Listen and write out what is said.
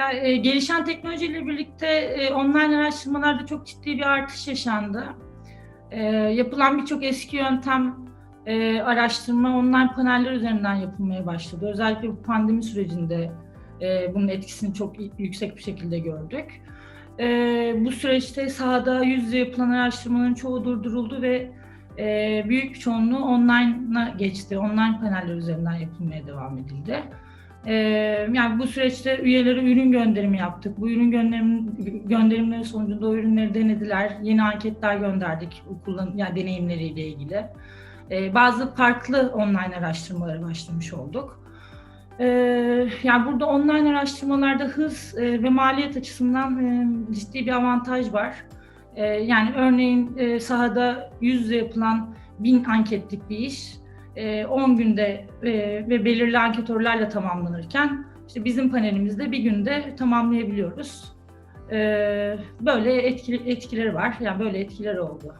Ya, e, gelişen teknolojiyle birlikte e, online araştırmalarda çok ciddi bir artış yaşandı. E, yapılan birçok eski yöntem e, araştırma online paneller üzerinden yapılmaya başladı. Özellikle bu pandemi sürecinde e, bunun etkisini çok yüksek bir şekilde gördük. E, bu süreçte sahada yüz yüze yapılan araştırmaların çoğu durduruldu ve e, büyük bir çoğunluğu online'a geçti. Online paneller üzerinden yapılmaya devam edildi. Ee, yani bu süreçte üyelere ürün gönderimi yaptık. Bu ürün gönderim, gönderimleri sonucunda o ürünleri denediler. Yeni anketler gönderdik kullan yani deneyimleriyle ilgili. Ee, bazı farklı online araştırmalara başlamış olduk. Ee, yani burada online araştırmalarda hız e, ve maliyet açısından e, ciddi bir avantaj var. Yani örneğin e, sahada yüz yapılan bin anketlik bir iş e, 10 günde e, ve belirli anketörlerle tamamlanırken işte bizim panelimizde bir günde tamamlayabiliyoruz. E, böyle etkileri var. Yani böyle etkileri oldu.